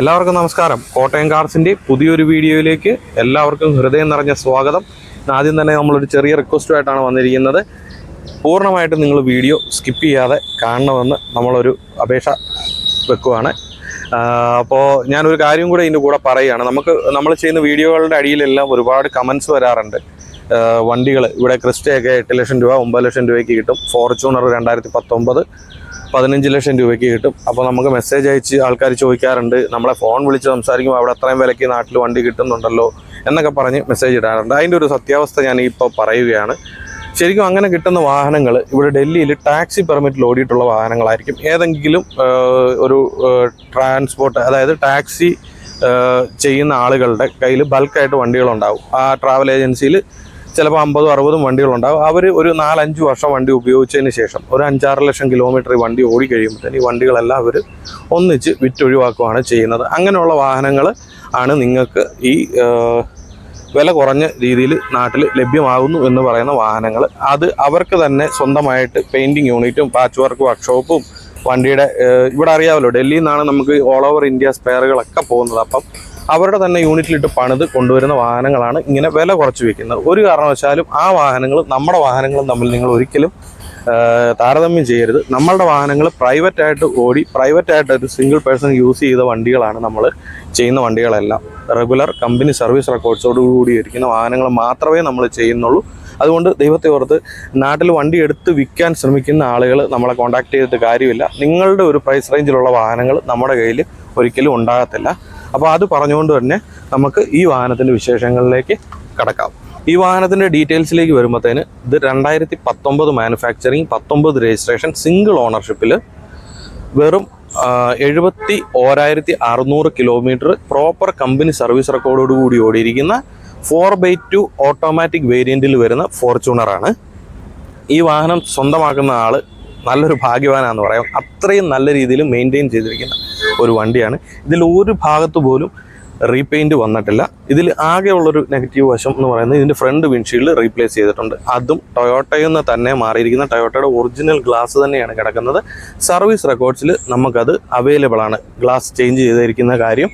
എല്ലാവർക്കും നമസ്കാരം. കോട്ടയം കാർസിന്റെ പുതിയൊരു വീഡിയോയിലേക്ക് എല്ലാവർക്കും ഹൃദയം നിറഞ്ഞ സ്വാഗതം. ആദ്യം തന്നെ നമ്മളൊരു ചെറിയ റിക്വസ്റ്റുമായിട്ടാണ് വന്നിരിക്കുന്നത്. പൂർണമായിട്ടും നിങ്ങൾ വീഡിയോ സ്കിപ്പ് ചെയ്യാതെ കാണണമെന്ന് നമ്മളൊരു അപേക്ഷ വെക്കുവാണ്. അപ്പോൾ ഞാനൊരു കാര്യം കൂടെ ഇതിന്റെ കൂടെ പറയുകയാണ്. നമുക്ക് നമ്മൾ ചെയ്യുന്ന വീഡിയോകളുടെ അടിയിലെല്ലാം ഒരുപാട് കമൻസ് വരാറുണ്ട്. വണ്ടികൾ ഇവിടെ ക്രിസ്റ്റയൊക്കെ എട്ട് ലക്ഷം രൂപ ഒമ്പത് ലക്ഷം രൂപയ്ക്ക് കിട്ടും. ഫോർച്യൂണർ രണ്ടായിരത്തി പത്തൊമ്പത്. പതിനഞ്ച് ലക്ഷം രൂപയ്ക്ക് കിട്ടും. അപ്പോൾ നമുക്ക് മെസ്സേജ് അയച്ച് ആൾക്കാർ ചോദിക്കാറുണ്ട് നമ്മളെ ഫോൺ വിളിച്ച് സംസാരിക്കുമ്പോൾ അവിടെ അത്രയും വിലയ്ക്ക് നാട്ടിൽ വണ്ടി കിട്ടുന്നുണ്ടല്ലോ? എന്നൊക്കെ പറഞ്ഞ് മെസ്സേജ് ഇടാറുണ്ട്. അതിന്റെ ഒരു സത്യാവസ്ഥ ഞാൻ ഇപ്പോൾ പറയുകയാണ്. ശരിക്കും അങ്ങനെ കിട്ടുന്ന വാഹനങ്ങൾ ഇവിടെ ഡൽഹിയിൽ ടാക്സി പെർമിറ്റിൽ ഓടിയിട്ടുള്ള വാഹനങ്ങളായിരിക്കും. ഏതെങ്കിലും ഒരു ട്രാൻസ്പോർട്ട് അതായത് ടാക്സി ചെയ്യുന്ന ആളുകളുടെ കയ്യിൽ ബൾക്കായിട്ട് വണ്ടികളുണ്ടാവും. ആ ട്രാവൽ ഏജൻസിയിൽ ചിലപ്പോൾ അമ്പതും അറുപതും വണ്ടികളുണ്ടാവും. അവർ ഒരു നാലഞ്ച് വർഷം വണ്ടി ഉപയോഗിച്ചതിന് ശേഷം ഒരു അഞ്ചാറ് ലക്ഷം കിലോമീറ്റർ വണ്ടി ഓടി കഴിയുമ്പോഴത്തേന് ഈ വണ്ടികളെല്ലാം അവർ ഒന്നിച്ച് വിറ്റൊഴിവാക്കുകയാണ് ചെയ്യുന്നത്. അങ്ങനെയുള്ള വാഹനങ്ങൾ ആണ് നിങ്ങൾക്ക് ഈ വില കുറഞ്ഞ രീതിയിൽ നാട്ടിൽ ലഭ്യമാകുന്നു എന്ന് പറയുന്ന വാഹനങ്ങൾ. അത് അവർക്ക് തന്നെ സ്വന്തമായിട്ട് പെയിന്റിങ് യൂണിറ്റും പാച്ച് വർക്ക് വർക്ക്ഷോപ്പും വണ്ടിയുടെ ഇവിടെ അറിയാമല്ലോ ഡൽഹിയിൽ നിന്നാണ് നമുക്ക് ഓൾ ഓവർ ഇന്ത്യ സ്പെയറുകളൊക്കെ പോകുന്നത്. അപ്പം അവരുടെ തന്നെ യൂണിറ്റിലിട്ട് പണിത് കൊണ്ടുവരുന്ന വാഹനങ്ങളാണ് ഇങ്ങനെ വില കുറച്ച് വയ്ക്കുന്നത് ഒരു കാരണവശാലും ആ വാഹനങ്ങൾ നമ്മുടെ വാഹനങ്ങളും തമ്മിൽ നിങ്ങൾ ഒരിക്കലും താരതമ്യം ചെയ്യരുത്. നമ്മളുടെ വാഹനങ്ങൾ പ്രൈവറ്റ് ആയിട്ട് ഓടി പ്രൈവറ്റ് ആയിട്ട് ഒരു സിംഗിൾ പേഴ്സൺ യൂസ് ചെയ്ത വണ്ടികളാണ് നമ്മൾ ചെയ്യുന്ന വണ്ടികളെല്ലാം. റെഗുലർ കമ്പനി സർവീസ് റെക്കോർഡ്സോട് കൂടി ഇരിക്കുന്ന വാഹനങ്ങൾ മാത്രമേ നമ്മൾ ചെയ്യുന്നുള്ളൂ. അതുകൊണ്ട് ദൈവത്തെ ഓർത്ത് നാട്ടിൽ വണ്ടി എടുത്ത് വിൽക്കാൻ ശ്രമിക്കുന്ന ആളുകൾ നമ്മളെ കോൺടാക്ട് ചെയ്തിട്ട് കാര്യമില്ല. നിങ്ങളുടെ ഒരു പ്രൈസ് റേഞ്ചിലുള്ള വാഹനങ്ങൾ നമ്മുടെ കയ്യിൽ ഒരിക്കലും ഉണ്ടാകത്തില്ല. അപ്പോൾ അത് പറഞ്ഞുകൊണ്ട് തന്നെ നമുക്ക് ഈ വാഹനത്തിന്റെ വിശേഷങ്ങളിലേക്ക് കടക്കാം. ഈ വാഹനത്തിന്റെ ഡീറ്റെയിൽസിലേക്ക് വരുമ്പോഴത്തേന് ഇത് രണ്ടായിരത്തി പത്തൊമ്പത് മാനുഫാക്ചറിങ് പത്തൊമ്പത് രജിസ്ട്രേഷൻ സിംഗിൾ ഓണർഷിപ്പിൽ വെറും എഴുപത്തി ഓരായിരത്തി അറുന്നൂറ് കിലോമീറ്റർ പ്രോപ്പർ കമ്പനി സർവീസ് റെക്കോർഡോട് കൂടി ഓടിയിരിക്കുന്ന ഫോർ ബൈ ടു ഓട്ടോമാറ്റിക് വേരിയന്റിൽ വരുന്ന ഫോർച്യൂണറാണ് ഈ വാഹനം സ്വന്തമാക്കുന്ന ആൾ നല്ലൊരു ഭാഗ്യവാനാന്ന് പറയാം. അത്രയും നല്ല രീതിയിൽ മെയിന്റെയിൻ ചെയ്തിരിക്കുന്ന ഒരു വണ്ടിയാണ്. ഇതിൽ ഒരു ഭാഗത്ത് പോലും റീപെയിന്റ് വന്നിട്ടില്ല. ഇതിൽ ആകെയുള്ളൊരു നെഗറ്റീവ് വശം എന്ന് പറയുന്നത് ഇതിന്റെ ഫ്രണ്ട് വിൻഷീൽഡ് റീപ്ലേസ് ചെയ്തിട്ടുണ്ട്. അതും ടൊയോട്ടയിൽ നിന്ന് തന്നെ മാറിയിരിക്കുന്ന ടൊയോട്ടയുടെ ഒറിജിനൽ ഗ്ലാസ് തന്നെയാണ് കിടക്കുന്നത്. സർവീസ് റെക്കോർഡ്സിൽ നമുക്കത് അവൈലബിൾ ആണ്. ഗ്ലാസ് ചേഞ്ച് ചെയ്തിരിക്കുന്ന കാര്യം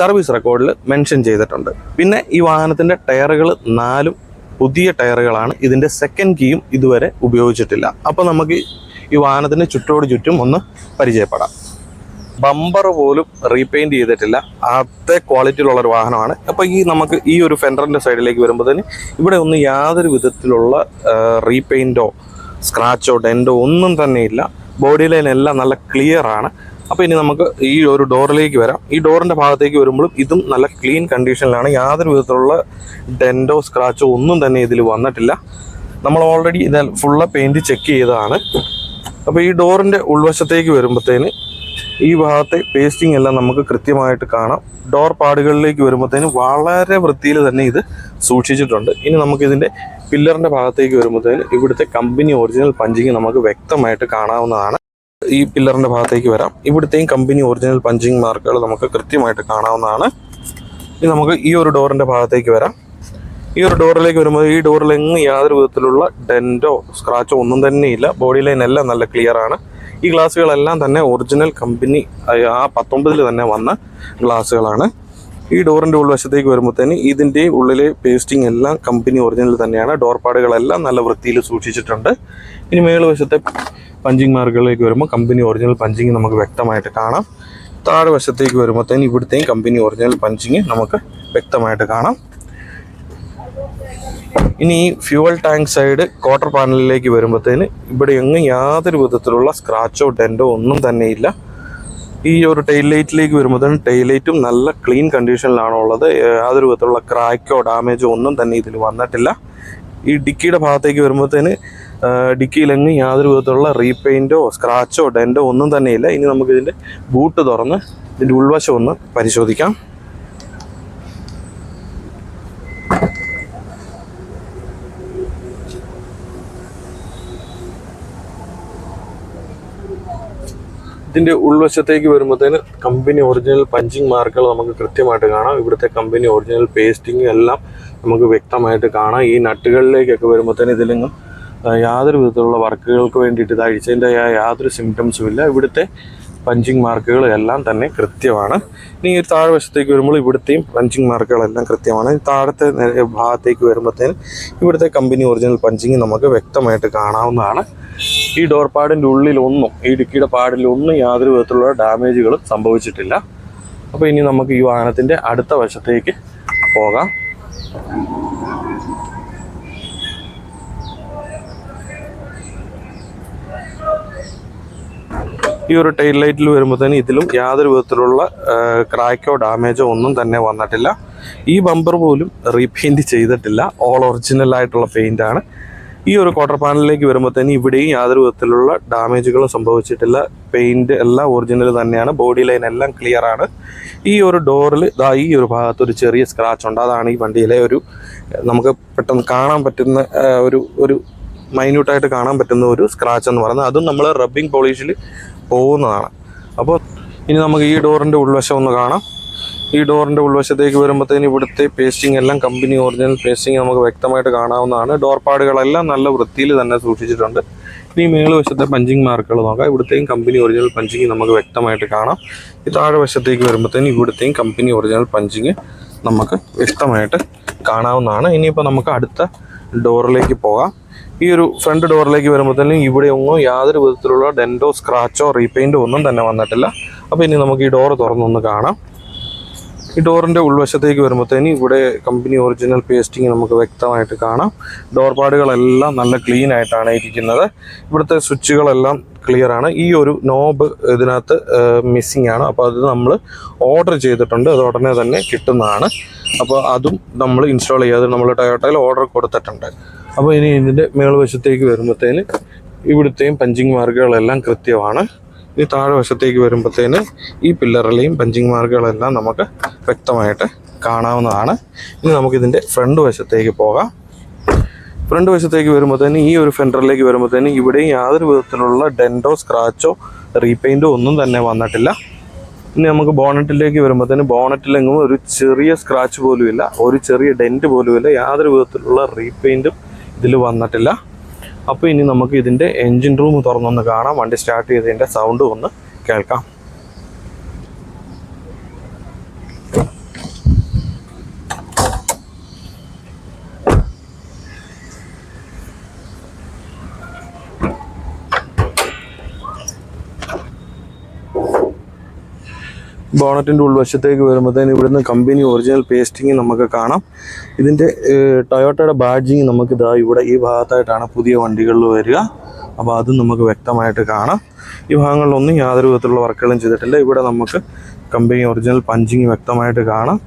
സർവീസ് റെക്കോർഡിൽ മെൻഷൻ ചെയ്തിട്ടുണ്ട്. പിന്നെ ഈ വാഹനത്തിന്റെ ടയറുകൾ നാലും പുതിയ ടയറുകളാണ്. ഇതിന്റെ സെക്കൻഡ് കീയും ഇതുവരെ ഉപയോഗിച്ചിട്ടില്ല. അപ്പോൾ നമുക്ക് ഈ വാഹനത്തിന് ചുറ്റോട് ചുറ്റും ഒന്ന് പരിചയപ്പെടാം. ബമ്പർ പോലും റീപെയിന്റ് ചെയ്തിട്ടില്ല. അതേ ക്വാളിറ്റിയിലുള്ള ഒരു വാഹനമാണ്. അപ്പോൾ ഈ നമുക്ക് ഈ ഒരു ഫെൻഡറിന്റെ സൈഡിലേക്ക് വരുമ്പോഴത്തേന് ഇവിടെ ഒന്നും യാതൊരു വിധത്തിലുള്ള റീപെയിന്റോ സ്ക്രാച്ചോ ഡെന്റോ ഒന്നും തന്നെ ഇല്ല. ബോഡി ലൈൻ എല്ലാം നല്ല ക്ലിയർ ആണ്. അപ്പോൾ ഇനി നമുക്ക് ഈ ഒരു ഡോറിലേക്ക് വരാം. ഈ ഡോറിന്റെ ഭാഗത്തേക്ക് വരുമ്പോഴും ഇതും നല്ല ക്ലീൻ കണ്ടീഷനിലാണ് യാതൊരു വിധത്തിലുള്ള ഡെന്റോ സ്ക്രാച്ചോ ഒന്നും തന്നെ ഇതിൽ വന്നിട്ടില്ല. നമ്മൾ ഓൾറെഡി ഇത് ഫുള്ള് പെയിന്റ് ചെക്ക് ചെയ്തതാണ്. അപ്പോൾ ഈ ഡോറിന്റെ ഉൾവശത്തേക്ക് വരുമ്പോഴത്തേന് ഈ ഭാഗത്തെ പേസ്റ്റിംഗ് എല്ലാം നമുക്ക് കൃത്യമായിട്ട് കാണാം. ഡോർ പാടുകളിലേക്ക് വരുമ്പോഴത്തേനും വളരെ വൃത്തിയിൽ തന്നെ ഇത് സൂക്ഷിച്ചിട്ടുണ്ട്. ഇനി നമുക്കിതിന്റെ പില്ലറിന്റെ ഭാഗത്തേക്ക് വരുമ്പോഴത്തേന് ഇവിടുത്തെ കമ്പനി ഒറിജിനൽ പഞ്ചിങ് നമുക്ക് വ്യക്തമായിട്ട് കാണാവുന്നതാണ്. ഈ പില്ലറിന്റെ ഭാഗത്തേക്ക് വരാം. ഇവിടുത്തെയും കമ്പനി ഒറിജിനൽ പഞ്ചിങ് മാർക്കുകൾ നമുക്ക് കൃത്യമായിട്ട് കാണാവുന്നതാണ്. ഇനി നമുക്ക് ഈ ഒരു ഡോറിന്റെ ഭാഗത്തേക്ക് വരാം. ഈ ഒരു ഡോറിലേക്ക് വരുമ്പോൾ ഈ ഡോറിൽ എങ്ങും യാതൊരു വിധത്തിലുള്ള ഡെന്റോ സ്ക്രാച്ചോ ഒന്നും തന്നെ ഇല്ല ബോഡി ലൈൻ എല്ലാം നല്ല ക്ലിയറാണ് ഈ ഗ്ലാസ്സുകളെല്ലാം തന്നെ ഒറിജിനൽ കമ്പനി ആ പത്തൊമ്പതിൽ തന്നെ വന്ന ഗ്ലാസ്സുകളാണ്. ഈ ഡോറിന്റെ ഉൾവശത്തേക്ക് വരുമ്പോഴത്തേന് ഇതിന്റെ ഉള്ളിലെ പേസ്റ്റിംഗ് എല്ലാം കമ്പനി ഒറിജിനൽ തന്നെയാണ്. ഡോർ പാടുകളെല്ലാം നല്ല വൃത്തിയിൽ സൂക്ഷിച്ചിട്ടുണ്ട്. ഇനി മേളുവശത്തെ പഞ്ചിങ് മാർക്കുകളിലേക്ക് വരുമ്പോൾ കമ്പനി ഒറിജിനൽ പഞ്ചിങ് നമുക്ക് വ്യക്തമായിട്ട് കാണാം. താഴെ വശത്തേക്ക് വരുമ്പോഴത്തേന് ഇവിടുത്തെയും കമ്പനി ഒറിജിനൽ പഞ്ചിങ് നമുക്ക് വ്യക്തമായിട്ട് കാണാം. ഇനി ഫ്യൂവൽ ടാങ്ക് സൈഡ് ക്വാർട്ടർ പാനലിലേക്ക് വരുമ്പോഴത്തേന് ഇവിടെ എങ്ങും യാതൊരു വിധത്തിലുള്ള സ്ക്രാച്ചോ ഡെന്റോ ഒന്നും തന്നെ ഇല്ല. ഈ ഒരു ടെയിൽ ലൈറ്റിലേക്ക് വരുമ്പോഴത്തേന് ടെയിൽ ലൈറ്റും നല്ല ക്ലീൻ കണ്ടീഷനിലാണ് ഉള്ളത്. യാതൊരു വിധത്തിലുള്ള ക്രാക്കോ ഡാമേജോ ഒന്നും തന്നെ ഇതിൽ വന്നിട്ടില്ല. ഈ ഡിക്കിയുടെ ഭാഗത്തേക്ക് വരുമ്പോഴത്തേന് ഡിക്കിയിലെങ്ങും യാതൊരു വിധത്തിലുള്ള റീപെയിന്റോ സ്ക്രാച്ചോ ഡെന്റോ ഒന്നും തന്നെ ഇല്ല. ഇനി നമുക്കിതിന്റെ ബൂട്ട് തുറന്ന് ഇതിന്റെ ഉൾവശം ഒന്ന് പരിശോധിക്കാം. ഇതിന്റെ ഉൾവശത്തേക്ക് വരുമ്പോഴത്തേന് കമ്പനി ഒറിജിനൽ പഞ്ചിങ് മാർക്കുകൾ നമുക്ക് കൃത്യമായിട്ട് കാണാം. ഇവിടുത്തെ കമ്പനി ഒറിജിനൽ പേസ്റ്റിംഗ് എല്ലാം നമുക്ക് വ്യക്തമായിട്ട് കാണാം. ഈ നട്ടുകളിലേക്കൊക്കെ വരുമ്പോഴത്തേന് ഇതിലെങ്ങും യാതൊരു വിധത്തിലുള്ള വർക്കുകൾക്ക് വേണ്ടിയിട്ട് ഇത് അഴിച്ചതിന്റെ യാതൊരു സിംറ്റംസും ഇല്ല. ഇവിടുത്തെ പഞ്ചിങ് മാർക്കുകൾ എല്ലാം തന്നെ കൃത്യമാണ്. ഇനി ഈ താഴെ വശത്തേക്ക് വരുമ്പോൾ ഇവിടുത്തെയും പഞ്ചിങ് മാർക്കുകളെല്ലാം കൃത്യമാണ്. താഴത്തെ ഭാഗത്തേക്ക് വരുമ്പോഴത്തേന് ഇവിടുത്തെ കമ്പനി ഒറിജിനൽ പഞ്ചിങ് നമുക്ക് വ്യക്തമായിട്ട് കാണാവുന്നതാണ്. ഈ ഡോർ പാഡിന്റെ ഉള്ളിലൊന്നും ഈ ഡിക്കിയുടെ പാഡിലൊന്നും യാതൊരു വിധത്തിലുള്ള ഡാമേജുകളും സംഭവിച്ചിട്ടില്ല. അപ്പോൾ ഇനി നമുക്ക് ഈ വാഹനത്തിന്റെ അടുത്ത വശത്തേക്ക് പോകാം. ഈ ഒരു ടൈൽ ലൈറ്റിൽ വരുമ്പോൾ തന്നെ ഇതിലും യാതൊരു വിധത്തിലുള്ള ക്രാക്കോ ഡാമേജോ ഒന്നും തന്നെ വന്നിട്ടില്ല. ഈ ബമ്പർ പോലും റീപെയിന്റ് ചെയ്തിട്ടില്ല. ഓൾ ഒറിജിനൽ ആയിട്ടുള്ള പെയിന്റ് ആണ്. ഈ ഒരു ക്വാർട്ടർ പാനലിലേക്ക് വരുമ്പോൾ തന്നെ ഇവിടെയും യാതൊരു വിധത്തിലുള്ള ഡാമേജുകളും സംഭവിച്ചിട്ടില്ല. പെയിന്റ് എല്ലാം ഒറിജിനൽ തന്നെയാണ്. ബോഡി ലൈൻ എല്ലാം ക്ലിയർ ആണ്. ഈ ഒരു ഡോറിൽ ഇതാ ഈ ഒരു ഭാഗത്ത് ഒരു ചെറിയ സ്ക്രാച്ച് ഉണ്ട്. അതാണ് ഈ വണ്ടിയിലെ ഒരു നമുക്ക് പെട്ടെന്ന് കാണാൻ പറ്റുന്ന ഒരു ഒരു മൈന്യൂട്ടായിട്ട് കാണാൻ പറ്റുന്ന ഒരു സ്ക്രാച്ച് എന്ന് പറയുന്നത്. അതും നമ്മൾ റബ്ബിംഗ് പോളിഷിൽ പോകുന്നതാണ്. അപ്പോൾ ഇനി നമുക്ക് ഈ ഡോറിന്റെ ഉൾവശം ഒന്ന് കാണാം. ഈ ഡോറിന്റെ ഉൾവശത്തേക്ക് വരുമ്പോഴത്തേന് ഇവിടുത്തെ പേസ്റ്റിംഗ് എല്ലാം കമ്പനി ഒറിജിനൽ പേസ്റ്റിംഗ് നമുക്ക് വ്യക്തമായിട്ട് കാണാവുന്നതാണ്. ഡോർ പാടുകളെല്ലാം നല്ല വൃത്തിയിൽ തന്നെ സൂക്ഷിച്ചിട്ടുണ്ട്. ഇനി മേളുവശത്തെ പഞ്ചിങ് മാർക്കുകൾ നോക്കാം. ഇവിടുത്തെയും കമ്പനി ഒറിജിനൽ പഞ്ചിങ് നമുക്ക് വ്യക്തമായിട്ട് കാണാം. ഈ താഴെ വശത്തേക്ക് വരുമ്പോഴത്തേന് ഇവിടുത്തെയും കമ്പനി ഒറിജിനൽ പഞ്ചിങ് നമുക്ക് വ്യക്തമായിട്ട് കാണാവുന്നതാണ്. ഇനിയിപ്പോൾ നമുക്ക് അടുത്ത ഡോറിലേക്ക് പോകാം. ഈ ഒരു ഫ്രണ്ട് ഡോറിലേക്ക് വരുമ്പോഴത്തേനും ഇവിടെ ഒന്നും യാതൊരു വിധത്തിലുള്ള ഡെന്റോ സ്ക്രാച്ചോ റീപെയിന്റോ ഒന്നും തന്നെ വന്നിട്ടില്ല. അപ്പോൾ ഇനി നമുക്ക് ഈ ഡോറ് തുറന്നൊന്ന് കാണാം. ഈ ഡോറിന്റെ ഉൾവശത്തേക്ക് വരുമ്പോഴത്തേന് ഇവിടെ കമ്പനി ഒറിജിനൽ പേസ്റ്റിംഗ് നമുക്ക് വ്യക്തമായിട്ട് കാണാം. ഡോർ പാടുകളെല്ലാം നല്ല ക്ലീൻ ആയിട്ടാണ് ഇരിക്കുന്നത്. ഇവിടുത്തെ സ്വിച്ചുകളെല്ലാം ക്ലിയർ ആണ്. ഈ ഒരു നോബ് ഇതിനകത്ത് മിസ്സിംഗ് ആണ്. അപ്പോൾ അത് നമ്മൾ ഓർഡർ ചെയ്തിട്ടുണ്ട്. അത് ഉടനെ തന്നെ കിട്ടുന്നതാണ്. അപ്പോൾ അതും നമ്മൾ ഇൻസ്റ്റാൾ ചെയ്യാതെ നമ്മൾ ടയോട്ടയിൽ ഓർഡർ കൊടുത്തിട്ടുണ്ട്. അപ്പോൾ ഇനി ഇതിന്റെ മേൾവശത്തേക്ക് വരുമ്പോഴത്തേന് ഇവിടുത്തെയും പഞ്ചിങ് മാർക്കുകളെല്ലാം കൃത്യമാണ്. ഈ താഴെ വശത്തേക്ക് വരുമ്പോഴത്തേന് ഈ പില്ലറിലെയും പഞ്ചിങ് മാർക്കുകളെല്ലാം നമുക്ക് വ്യക്തമായിട്ട് കാണാവുന്നതാണ്. ഇനി നമുക്കിതിന്റെ ഫ്രണ്ട് വശത്തേക്ക് പോകാം. ഫ്രണ്ട് വശത്തേക്ക് വരുമ്പോഴത്തേന് ഈ ഒരു ഫെൻഡറിലേക്ക് വരുമ്പോഴത്തേന് ഇവിടെയും യാതൊരു വിധത്തിലുള്ള ഡെന്റോ സ്ക്രാച്ചോ റീപെയിന്റോ ഒന്നും തന്നെ വന്നിട്ടില്ല. ഇനി നമുക്ക് ബോണറ്റിലേക്ക് വരുമ്പോഴത്തേന് ബോണറ്റിലെങ്ങും ഒരു ചെറിയ സ്ക്രാച്ച് പോലും ഇല്ല ഒരു ചെറിയ ഡെന്റ് പോലും ഇല്ല യാതൊരു വിധത്തിലുള്ള റീപെയിന്റും ഇതിൽ വന്നിട്ടില്ല. അപ്പോൾ ഇനി നമുക്ക് ഇതിന്റെ എൻജിൻ റൂം തുറന്നൊന്ന് കാണാം. വണ്ടി സ്റ്റാർട്ട് ചെയ്തതിന്റെ സൗണ്ട് ഒന്ന് കേൾക്കാം. ബോണറ്റിന്റെ ഉൾവശത്തേക്ക് വരുമ്പോഴത്തേന് ഇവിടുന്ന് കമ്പനി ഒറിജിനൽ പേസ്റ്റിംഗ് നമുക്ക് കാണാം. ഇതിന്റെ ടൊയോട്ടയുടെ ബാഡ്ജിങ് നമുക്ക് ഇതാ ഇവിടെ ഈ ഭാഗത്തായിട്ടാണ് പുതിയ വണ്ടികളിൽ വരിക. അപ്പോൾ അതും നമുക്ക് വ്യക്തമായിട്ട് കാണാം. ഈ ഭാഗങ്ങളിലൊന്നും യാതൊരു വിധത്തിലുള്ള വർക്കുകളും ചെയ്തിട്ടില്ല. ഇവിടെ നമുക്ക് കമ്പനി ഒറിജിനൽ പഞ്ചിങ് വ്യക്തമായിട്ട് കാണാം.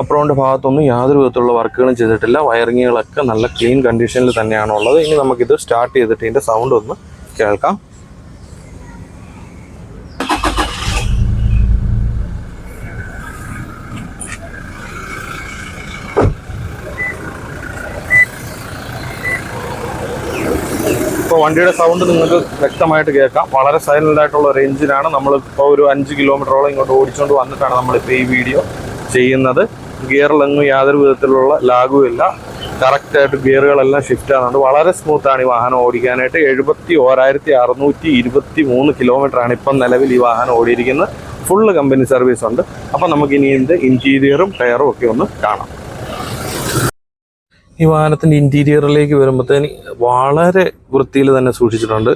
അപ്രോണിന്റെ ഭാഗത്തൊന്നും യാതൊരു വിധത്തിലുള്ള വർക്കുകളും ചെയ്തിട്ടില്ല. വയറിങ്ങുകളൊക്കെ നല്ല ക്ലീൻ കണ്ടീഷനിൽ തന്നെയാണുള്ളത്. ഇനി നമുക്കിത് സ്റ്റാർട്ട് ചെയ്തിട്ട് ഇതിന്റെ സൗണ്ട് ഒന്ന് കേൾക്കാം. വണ്ടിയുടെ സൗണ്ട് നിങ്ങൾക്ക് വ്യക്തമായിട്ട് കേൾക്കാം. വളരെ സൈലന്റ് ആയിട്ടുള്ള ഒരു എഞ്ചിനാണ് നമ്മൾ ഇപ്പോൾ ഒരു അഞ്ച് കിലോമീറ്ററോളം ഇങ്ങോട്ട് ഓടിച്ചുകൊണ്ട് വന്നിട്ടാണ് നമ്മളിപ്പോൾ ഈ വീഡിയോ ചെയ്യുന്നത്. ഗിയറിലെങ്ങും യാതൊരു വിധത്തിലുള്ള ലാഗും ഇല്ല. കറക്റ്റായിട്ട് ഗിയറുകളെല്ലാം ഷിഫ്റ്റ് ആകുന്നുണ്ട് വളരെ സ്മൂത്താണ് ഈ വാഹനം ഓടിക്കാനായിട്ട്. എഴുപത്തി ഓരായിരത്തി അറുന്നൂറ്റി ഇരുപത്തി മൂന്ന് കിലോമീറ്ററാണ് ഇപ്പം നിലവിൽ ഈ വാഹനം ഓടിയിരിക്കുന്നത്. ഫുള്ള് കമ്പനി സർവീസ് ഉണ്ട്. അപ്പം നമുക്കിനി ഇതിന്റെ ഇന്റീരിയറും ടയറും ഒക്കെ ഒന്ന് കാണാം. ഈ വാഹനത്തിന്റെ ഇന്റീരിയറിലേക്ക് വരുമ്പോഴത്തേന് വളരെ വൃത്തിയിൽ തന്നെ സൂക്ഷിച്ചിട്ടുണ്ട്.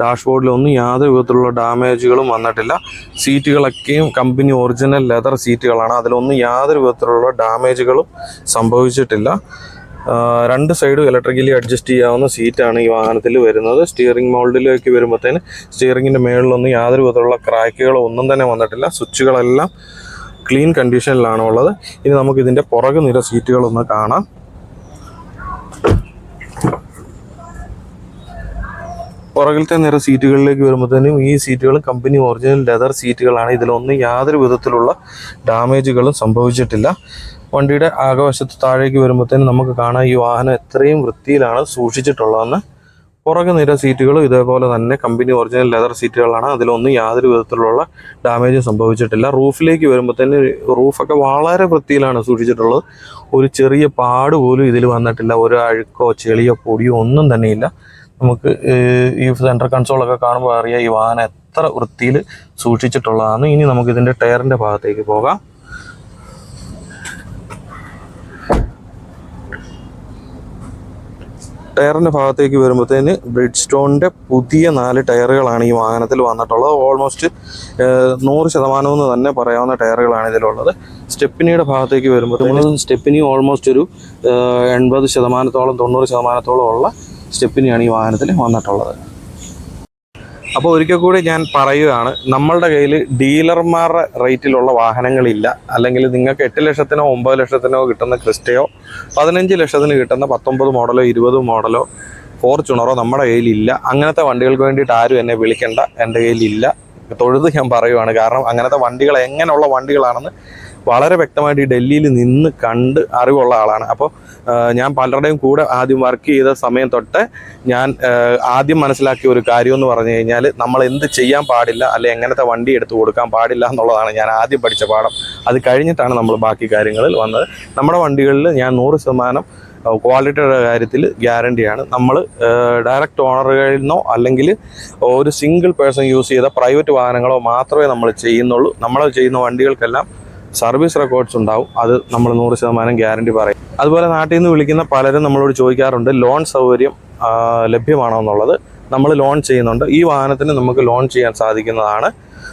ഡാഷ്ബോർഡിലൊന്നും യാതൊരു വിധത്തിലുള്ള ഡാമേജുകളും വന്നിട്ടില്ല. സീറ്റുകളൊക്കെയും കമ്പനി ഒറിജിനൽ ലെതർ സീറ്റുകളാണ്. അതിലൊന്നും യാതൊരു വിധത്തിലുള്ള ഡാമേജുകളും സംഭവിച്ചിട്ടില്ല. രണ്ട് സൈഡും ഇലക്ട്രിക്കലി അഡ്ജസ്റ്റ് ചെയ്യാവുന്ന സീറ്റാണ് ഈ വാഹനത്തിൽ വരുന്നത്. സ്റ്റിയറിംഗ് മോൾഡിലേക്ക് വരുമ്പോഴത്തേന് സ്റ്റിയറിങ്ങിന്റെ മേളിലൊന്നും യാതൊരു വിധത്തിലുള്ള ക്രാക്കുകളോ ഒന്നും തന്നെ വന്നിട്ടില്ല. സ്വിച്ചുകളെല്ലാം ക്ലീൻ കണ്ടീഷനിലാണ് ഉള്ളത് ഇനി നമുക്കിതിന്റെ പുറകു നിര സീറ്റുകളൊന്ന് കാണാം. പുറകിലത്തെ നിര സീറ്റുകളിലേക്ക് വരുമ്പോഴത്തേനും ഈ സീറ്റുകൾ കമ്പനി ഒറിജിനൽ ലെതർ സീറ്റുകളാണ്. ഇതിലൊന്നും യാതൊരു വിധത്തിലുള്ള ഡാമേജുകളും സംഭവിച്ചിട്ടില്ല. വണ്ടിയുടെ ആകവശത്ത് താഴേക്ക് വരുമ്പോഴത്തേനും നമുക്ക് കാണാം ഈ വാഹനം എത്രയും വൃത്തിയിലാണ് സൂക്ഷിച്ചിട്ടുള്ളതെന്ന്. പുറകെ നിര സീറ്റുകളും ഇതേപോലെ തന്നെ കമ്പനി ഒറിജിനൽ ലെതർ സീറ്റുകളാണ്. അതിലൊന്നും യാതൊരു വിധത്തിലുള്ള ഡാമേജും സംഭവിച്ചിട്ടില്ല. റൂഫിലേക്ക് വരുമ്പോഴത്തേന് റൂഫൊക്കെ വളരെ വൃത്തിയിലാണ് സൂക്ഷിച്ചിട്ടുള്ളത്. ഒരു ചെറിയ പാട് പോലും ഇതിൽ വന്നിട്ടില്ല. ഒരു അഴുക്കോ ചെളിയോ പൊടിയോ ഒന്നും തന്നെയില്ല. നമുക്ക് ഈ സെൻട്രൽ കൺസോളൊക്കെ കാണുമ്പോൾ അറിയാം ഈ വാഹനം എത്ര വൃത്തിയിൽ സൂക്ഷിച്ചിട്ടുള്ളതാണ് ഇനി നമുക്ക് ഇതിന്റെ ടയറിന്റെ ഭാഗത്തേക്ക് പോകാം. ടയറിന്റെ ഭാഗത്തേക്ക് വരുമ്പോഴത്തേന് ബ്രിഡ് സ്റ്റോണിന്റെ പുതിയ നാല് ടയറുകളാണ് ഈ വാഹനത്തിൽ വന്നിട്ടുള്ളത്. ഓൾമോസ്റ്റ് നൂറ് ശതമാനം എന്ന് തന്നെ പറയാവുന്ന ടയറുകളാണ് ഇതിലുള്ളത്. സ്റ്റെപ്പിനിയുടെ ഭാഗത്തേക്ക് വരുമ്പോൾ സ്റ്റെപ്പിനി ഓൾമോസ്റ്റ് ഒരു എൺപത് ശതമാനത്തോളം തൊണ്ണൂറ് ശതമാനത്തോളം ഉള്ള സ്റ്റെപ്പിനിയാണ് ഈ വാഹനത്തിൽ വന്നിട്ടുള്ളത്. അപ്പോൾ ഒരിക്കൽ കൂടി ഞാൻ പറയുകയാണ് നമ്മളുടെ കയ്യിൽ ഡീലർമാരുടെ റേറ്റിലുള്ള വാഹനങ്ങളില്ല. അല്ലെങ്കിൽ നിങ്ങൾക്ക് എട്ട് ലക്ഷത്തിനോ ഒമ്പത് ലക്ഷത്തിനോ കിട്ടുന്ന ക്രിസ്റ്റയോ പതിനഞ്ച് ലക്ഷത്തിന് കിട്ടുന്ന പത്തൊമ്പത് മോഡലോ ഇരുപത് മോഡലോ ഫോർച്യൂണറോ നമ്മുടെ കയ്യിലില്ല. അങ്ങനത്തെ വണ്ടികൾക്ക് വേണ്ടിയിട്ട് ആരും എന്നെ വിളിക്കേണ്ട എന്റെ കയ്യിലില്ല. തൊഴുത് ഞാൻ പറയുവാണ്. കാരണം അങ്ങനത്തെ വണ്ടികൾ എങ്ങനെയുള്ള വണ്ടികളാണെന്ന് വളരെ വ്യക്തമായിട്ട് ഈ ഡൽഹിയിൽ നിന്ന് കണ്ട് അറിവുള്ള ആളാണ്. അപ്പോൾ ഞാൻ പലരുടെയും കൂടെ ആദ്യം വർക്ക് ചെയ്ത സമയം തൊട്ട് ഞാൻ ആദ്യം മനസ്സിലാക്കിയ ഒരു കാര്യം എന്ന് പറഞ്ഞു കഴിഞ്ഞാൽ നമ്മൾ എന്ത് ചെയ്യാൻ പാടില്ല അല്ലെ എങ്ങനത്തെ വണ്ടി എടുത്തു കൊടുക്കാൻ പാടില്ല എന്നുള്ളതാണ് ഞാൻ ആദ്യം പഠിച്ച പാഠം. അത് കഴിഞ്ഞിട്ടാണ് നമ്മൾ ബാക്കി കാര്യങ്ങളിൽ വന്നത്. നമ്മുടെ വണ്ടികളിൽ ഞാൻ നൂറ് ശതമാനം ക്വാളിറ്റിയുടെ കാര്യത്തിൽ ഗ്യാരണ്ടിയാണ് നമ്മൾ ഡയറക്റ്റ് ഓണറുകളിൽ നിന്നോ അല്ലെങ്കിൽ ഒരു സിംഗിൾ പേഴ്സൺ യൂസ് ചെയ്ത പ്രൈവറ്റ് വാഹനങ്ങളോ മാത്രമേ നമ്മൾ ചെയ്യുന്നുള്ളൂ. നമ്മൾ ചെയ്യുന്ന വണ്ടികൾക്കെല്ലാം സർവീസ് റെക്കോർഡ്സ് ഉണ്ടാവും. അത് നമ്മൾ നൂറ് ശതമാനം ഗ്യാരണ്ടി പറയും. അതുപോലെ നാട്ടിൽ നിന്ന് വിളിക്കുന്ന പലരും നമ്മളോട് ചോദിക്കാറുണ്ട് ലോൺ സൗകര്യം ലഭ്യമാണോ എന്നുള്ളത്? നമ്മൾ ലോൺ ചെയ്യുന്നുണ്ട്. ഈ വാഹനത്തിന് നമുക്ക് ലോൺ ചെയ്യാൻ സാധിക്കുന്നതാണ്.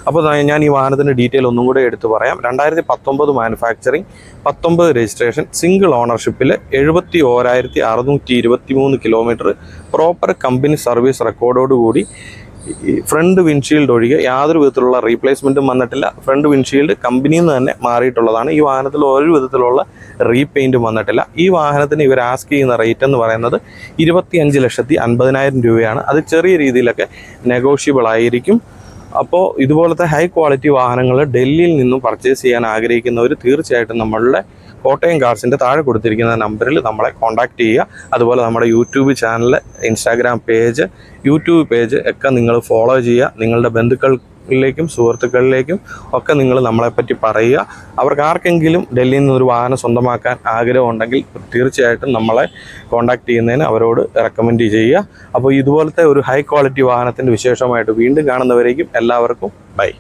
അപ്പോൾ ഞാൻ ഈ വാഹനത്തിന്റെ ഡീറ്റെയിൽ ഒന്നും കൂടെ എടുത്തു പറയാം. രണ്ടായിരത്തി പത്തൊമ്പത് മാനുഫാക്ചറിങ് പത്തൊമ്പത് രജിസ്ട്രേഷൻ സിംഗിൾ ഓണർഷിപ്പിൽ എഴുപത്തി ഓരായിരത്തി അറുന്നൂറ്റി ഇരുപത്തി മൂന്ന് കിലോമീറ്റർ പ്രോപ്പർ കമ്പനി സർവീസ് റെക്കോർഡോടുകൂടി ഈ ഫ്രണ്ട് വിൻഷീൽഡ് ഒഴികെ യാതൊരു വിധത്തിലുള്ള റീപ്ലേസ്മെന്റും വന്നിട്ടില്ല. ഫ്രണ്ട് വിൻഷീൽഡ് കമ്പനിയിൽ നിന്ന് തന്നെ മാറിയിട്ടുള്ളതാണ്. ഈ വാഹനത്തിൽ ഒരു വിധത്തിലുള്ള റീപെയിന്റും വന്നിട്ടില്ല. ഈ വാഹനത്തിന് ഇവർ ആസ്ക് ചെയ്യുന്ന റേറ്റ് എന്ന് പറയുന്നത് ഇരുപത്തിയഞ്ച് ലക്ഷത്തി അൻപതിനായിരം രൂപയാണ്. അത് ചെറിയ രീതിയിലൊക്കെ നെഗോഷ്യബിൾ ആയിരിക്കും. അപ്പോൾ ഇതുപോലത്തെ ഹൈ ക്വാളിറ്റി വാഹനങ്ങൾ ഡൽഹിയിൽ നിന്നും പർച്ചേസ് ചെയ്യാൻ ആഗ്രഹിക്കുന്നവർ തീർച്ചയായിട്ടും നമ്മളുടെ കോട്ടയം കാർസിന്റെ താഴെ കൊടുത്തിരിക്കുന്ന നമ്പറിൽ നമ്മളെ കോൺടാക്റ്റ് ചെയ്യുക. അതുപോലെ നമ്മുടെ YouTube channel Instagram page YouTube page ഒക്കെ നിങ്ങൾ ഫോളോ ചെയ്യുക. നിങ്ങളുടെ ബന്ധുക്കളിലേക്കും സുഹൃത്തുക്കളിലേക്കും ഒക്കെ നിങ്ങൾ നമ്മളെപ്പറ്റി പറയുക. അവർക്ക് ആർക്കെങ്കിലും ഡൽഹിയിൽ നിന്ന് ഒരു വാഹനം സ്വന്തമാക്കാൻ ആഗ്രഹമുണ്ടെങ്കിൽ തീർച്ചയായിട്ടും നമ്മളെ കോൺടാക്ട് ചെയ്യുന്നതിന് അവരോട് റെക്കമെൻഡ് ചെയ്യുക. അപ്പോൾ ഇതുപോലത്തെ ഒരു ഹൈ ക്വാളിറ്റി വാഹനത്തിന്റെ വിശേഷമായിട്ട് വീണ്ടും കാണുന്നവരേക്കും എല്ലാവർക്കും ബൈ